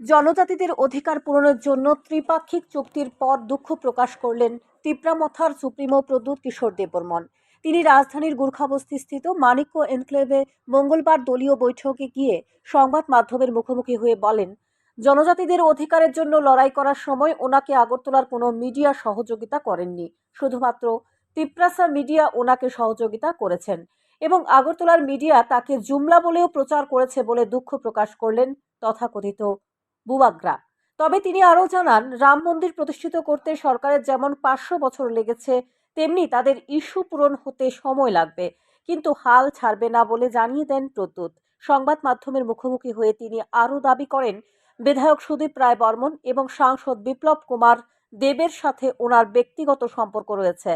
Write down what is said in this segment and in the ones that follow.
জনজাতিদের অধিকার পূরণের জন্য ত্রিপাক্ষিক চুক্তির পর দুঃখ প্রকাশ করলেন তিপ্রামথার সুপ্রিমো প্রদ্যুৎ কিশোর দেববর্মন। তিনি রাজধানীর গুর্খাবস্তিস্থিত মানিক্য এনক্লেভে মঙ্গলবার দলীয় বৈঠকে গিয়ে সংবাদ মাধ্যমের মুখোমুখি হয়ে বলেন, জনজাতিদের অধিকারের জন্য লড়াই করার সময় ওনাকে আগরতলার কোনো মিডিয়া সহযোগিতা করেননি। শুধুমাত্র তিপ্রাসা মিডিয়া ওনাকে সহযোগিতা করেছেন এবং আগরতলার মিডিয়া তাকে জুমলা বলেও প্রচার করেছে বলে দুঃখ প্রকাশ করলেন তথাকথিত বুবাগ্রা। তবে তিনি আরও জানান, রাম মন্দির প্রতিষ্ঠিত করতে সরকারের যেমন পাঁচশো বছর লেগেছে, তেমনি তাদের ইস্যু পূরণ হতে সময় লাগবে। কিন্তু হাল ছাড়বে না বলে জানিয়ে দেন প্রদ্যুৎ। সংবাদ মাধ্যমের মুখোমুখি হয়ে তিনি আরও দাবি করেন, বিধায়ক সুদীপ রায় বর্মন এবং সাংসদ বিপ্লব কুমার দেবের সাথে ওনার ব্যক্তিগত সম্পর্ক রয়েছে।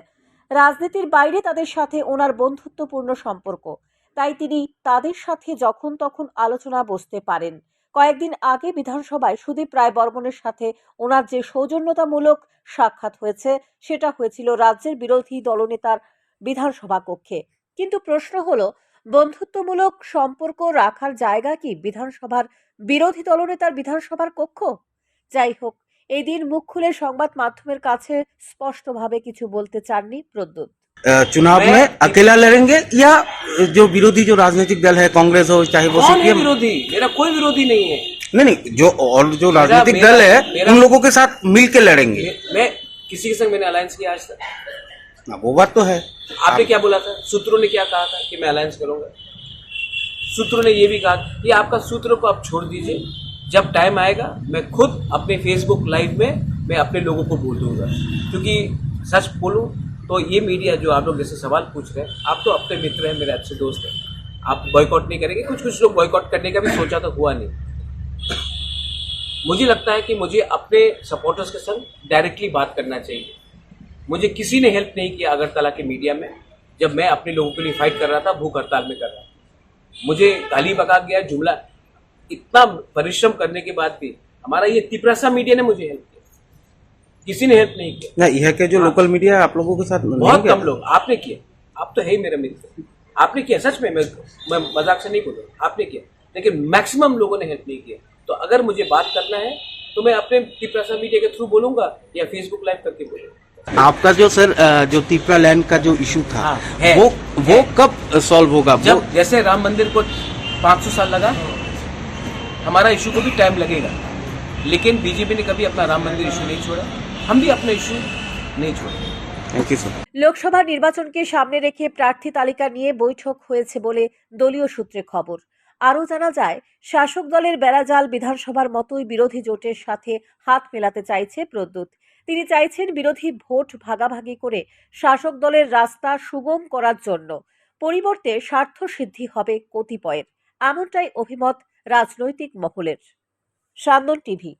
রাজনীতির বাইরে তাদের সাথে ওনার বন্ধুত্বপূর্ণ সম্পর্ক। তাই তিনি তাদের সাথে যখন তখন আলোচনা বসতে পারেন। কয়েকদিন আগে বিধানসভায় সুদীপ রায় বর্মনের সাথে ওনার যে সৌজন্যতামূলক সাক্ষাৎ হয়েছে সেটা হয়েছিল রাজ্যের বিরোধী দলনেতার বিধানসভা কক্ষে কিন্তু প্রশ্ন হলো বন্ধুত্বমূলক সম্পর্ক রাখার জায়গা কি বিধানসভার বিরোধী দলনেতার বিধানসভার কক্ষ যাই হোক এই দিন মুখ খুলে সংবাদ মাধ্যমের কাছে স্পষ্টভাবে কিছু বলতে চাননি প্রদ্যুৎ अ, चुनाव मैं- में अकेला लड़ेंगे या जो विरोधी जो राजनीतिक दल है कांग्रेस हो चाहे वो सीपीएम विरोधी? मेरा कोई विरोधी नहीं है। नहीं नहीं जो और जो राजनीतिक दल है उन लोगों के साथ मिल के लड़ेंगे। मैं- किसी के संग मैंने अलायंस किया आज तक। हाँ, वो बात तो है। आपने क्या बोला था? सूत्रों ने क्या कहा था कि मैं अलायंस करूँगा? सूत्रों ने ये भी कहा कि आपका सूत्रों को आप छोड़ दीजिए। जब टाइम आएगा मैं खुद अपने फेसबुक लाइव में मैं अपने लोगों को बोल दूँगा। क्योंकि सच बोलूँ तो ये मीडिया जो आप लोग जैसे सवाल पूछ रहे हैं, आप तो अपने मित्र हैं, मेरे अच्छे दोस्त हैं। आप बॉयकॉट नहीं करेंगे कुछ कुछ लोग बॉयकॉट करने का भी सोचा तो हुआ नहीं। मुझे लगता है कि मुझे अपने सपोर्टर्स के संग डायरेक्टली बात करना चाहिए। मुझे किसी ने हेल्प नहीं किया अगरतला के मीडिया में, जब मैं अपने लोगों के लिए फाइट कर रहा था, भूख हड़ताल में कर रहा था। मुझे गाली बका गया जुमला, इतना परिश्रम करने के बाद भी, हमारा ये तिपरासा मीडिया ने मुझे हेल्प किसी ने हेल्प नहीं किया। ना यह के जो लोकल मीडिया है आप लोगों के साथ बहुत कम लोग आपने किया। आप तो है ही मेरे मित्र। आपने किया सच में मैं मैं मज़ाक से नहीं बोल रहा आपने किया। लेकिन मैक्सिमम लोगों ने हेल्प नहीं किया। तो अगर मुझे बात करना है तो मैं अपने तिपरासा मीडिया के थ्रू बोलूँगा या फेसबुक लाइव करके बोलूँगा। आपका जो सर जो तिपरा लैंड का जो इशू था हाँ, है, वो वो है। कब सॉल्व होगा? वो जब जैसे राम मंदिर को 500 साल लगा हमारा इशू को भी टाइम लगेगा। लेकिन बीजेपी ने कभी अपना राम मंदिर इशू नहीं छोड़ा। हम भी अपना इशू नहीं छोड़ेंगे थैंक यू सर লোকসভা নির্বাচনকে সামনে রেখে প্রার্থী তালিকা নিয়ে বৈঠক হয়েছে বলে দলীয় সূত্রে খবর আরও জানা যায় শাসক দলের বেড়াজাল বিধানসভার মতোই বিরোধী জোটের সাথে হাত মেলাতে চাইছে প্রদ্যুৎ তিনি চাইছেন বিরোধী ভোট ভাগাভাগি করে শাসক দলের রাস্তা সুগম করার জন্য পরিবর্তে স্বার্থ সিদ্ধি হবে কতিপয়ের এমনটাই অভিমত রাজনৈতিক মহলের সান্দন টিভি